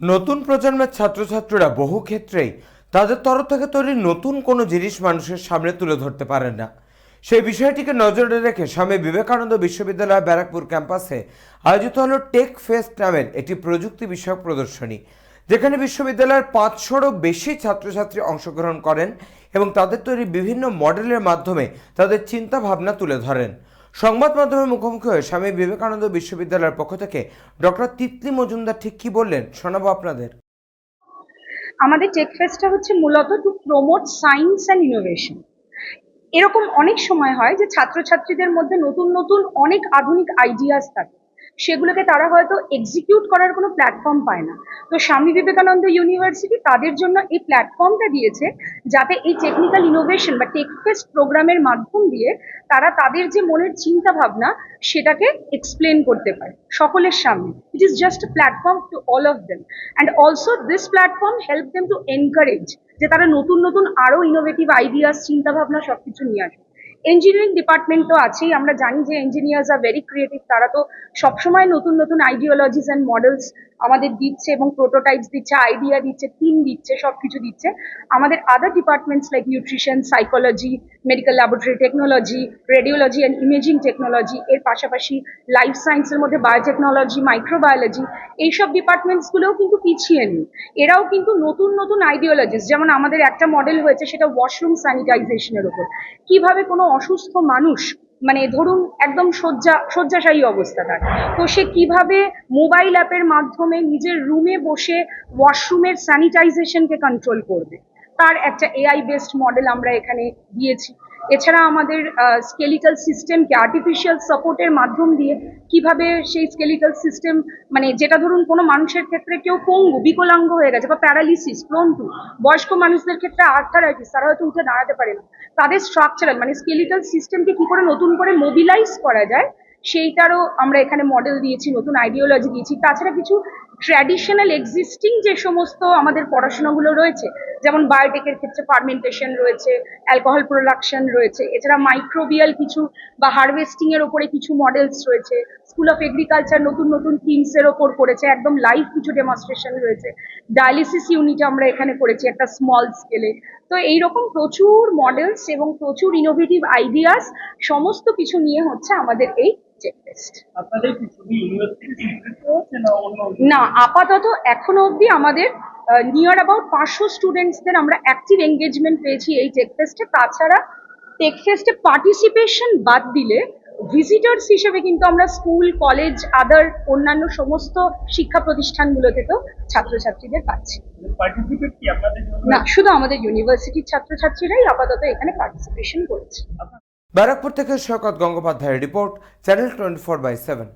নতুন প্রজন্মের ছাত্রছাত্রীরা বহু ক্ষেত্রেই তাদের তরফ থেকে তৈরি নতুন কোনো জিনিস মানুষের সামনে তুলে ধরতে পারেন না। সেই বিষয়টিকে নজরে রেখে স্বামী বিবেকানন্দ বিশ্ববিদ্যালয় ব্যারাকপুর ক্যাম্পাসে আয়োজিত হলো টেক ফেস্ট নামের একটি প্রযুক্তি বিষয়ক প্রদর্শনী। যেখানে বিশ্ববিদ্যালয়ের পাঁচশোরও বেশি ছাত্রছাত্রী অংশগ্রহণ করেন এবং তাদের তৈরি বিভিন্ন মডেলের মাধ্যমে তাদের চিন্তা ভাবনা তুলে ধরেন। সংবাদ মাধ্যমের মুখোমুখি হয়ে স্বামী বিবেকানন্দ বিশ্ববিদ্যালয়ের পক্ষ থেকে ডক্টর তিতলি মজুমদার ঠিক কি বললেন? শোনাবো আপনাদের। আমাদের টেক ফেস্টটা হচ্ছে মূলত to promote science and innovation এরকম অনেক সময় হয় যে ছাত্রছাত্রীদের মধ্যে নতুন নতুন অনেক আধুনিক আইডিয়াস থাকে। সেগুলোকে তারা হয়তো এক্সিকিউট করার কোনো প্ল্যাটফর্ম পায় না। তো স্বামী বিবেকানন্দ ইউনিভার্সিটি তাদের জন্য এই প্ল্যাটফর্মটা দিয়েছে যাতে এই টেকনিক্যাল ইনোভেশন বা টেক ফেস্ট প্রোগ্রামের মাধ্যম দিয়ে তারা তাদের যে মনের চিন্তা ভাবনা সেটাকে এক্সপ্লেন করতে পারে সকলের সামনে। It is just platform to all of them and also this platform help them to encourage যে তারা নতুন নতুন আরও ইনোভেটিভ আইডিয়াস চিন্তা ভাবনা সবকিছু নিয়ে আসে ইঞ্জিনিয়ারিং ডিপার্টমেন্ট তো আছেই। আমরা জানি যে ইঞ্জিনিয়ার্স আর ভেরি ক্রিয়েটিভ তারা তো সবসময় নতুন নতুন আইডিওলজিস অ্যান্ড মডেলস আমাদের দিচ্ছে এবং প্রোটোটাইপস দিচ্ছে আইডিয়া দিচ্ছে থিম দিচ্ছে, সবকিছু দিচ্ছে। আমাদের other departments like nutrition psychology medical laboratory technology radiology and imaging technology এর পাশাপাশি লাইফ সায়েন্সের মধ্যে বায়োটেকনোলজি মাইক্রোবায়োলজি এইসব ডিপার্টমেন্টসগুলোও কিন্তু পিছিয়ে নেই। এরাও কিন্তু নতুন নতুন আইডিওলজিস যেমন আমাদের একটা মডেল হয়েছে, সেটা ওয়াশরুম স্যানিটাইজেশনের ওপর কীভাবে কোনো অসুস্থ মানুষ মানে ধরুন একদম শয্যা, শয্যাশায়ী অবস্থা তার। তো সে কীভাবে মোবাইল অ্যাপের মাধ্যমে নিজের রুমে বসে ওয়াশরুমের স্যানিটাইজেশনকে কন্ট্রোল করবে? তার একটা এআই বেসড মডেল আমরা এখানে দিয়েছি। এছাড়া আমাদের স্কেলিটাল সিস্টেমকে আর্টিফিশিয়াল সাপোর্টের মাধ্যম দিয়ে কীভাবে সেই স্কেলিটাল সিস্টেম মানে যেটা ধরুন কোনো মানুষের ক্ষেত্রে কেউ পঙ্গু, বিকলাঙ্গ হয়ে গেছে বা প্যারালিসিস প্রোন বয়স্ক মানুষদের ক্ষেত্রে আর্থারাইটিস তারা হয়তো উঠে দাঁড়াতে পারে না। তাদের স্ট্রাকচারাল মানে স্কেলিটাল সিস্টেমকে কি করে নতুন করে মোবিলাইজ করা যায়, সেইটারও আমরা এখানে মডেল দিয়েছি, নতুন আইডিওলজি দিয়েছি। তাছাড়া কিছু ট্র্যাডিশনাল এক্সিস্টিং যে সমস্ত আমাদের পড়াশোনাগুলো রয়েছে, যেমন বায়োটেকের ক্ষেত্রে ফার্মেন্টেশন রয়েছে অ্যালকোহল প্রোডাকশন রয়েছে, এছাড়া মাইক্রোবিয়াল কিছু বা হারভেস্টিং এর ওপরে কিছু মডেলস রয়েছে স্কুল অফ এগ্রিকালচার নতুন নতুন থিমস এর ওপর করেছে, একদম লাইভ কিছু ডেমনস্ট্রেশন রয়েছে ডায়ালিসিস ইউনিট আমরা এখানে করেছি একটা স্মল স্কেলে তো এইরকম প্রচুর মডেলস এবং প্রচুর ইনোভেটিভ আইডিয়াস সমস্ত কিছু নিয়ে হচ্ছে আমাদের এই চেক টেস্ট আপনাদের কি শুধু ইউনিভার্সিটি স্বীকৃত হচ্ছে না আপাতত এখনও অবধি আমাদের নিয়ার অ্যাবাউট পাঁচশো স্টুডেন্টসদের আমরা অ্যাক্টিভ এঙ্গেজমেন্ট পেয়েছি এই টেক ফেস্টে তাছাড়া টেক ফেস্টে পার্টিসিপেশন বাদ দিলে ভিজিটার্স হিসেবে কিন্তু আমরা স্কুল কলেজ আদার অন্যান্য সমস্ত শিক্ষা প্রতিষ্ঠানগুলো থেকেও ছাত্রছাত্রীদের পাচ্ছি। জন্য না শুধু আমাদের ইউনিভার্সিটির ছাত্রছাত্রীরাই আপাতত এখানে পার্টিসিপেশন করেছে। ব্যারাকপুর থেকে সৈকত গঙ্গোপাধ্যায়ের report channel twenty four by seven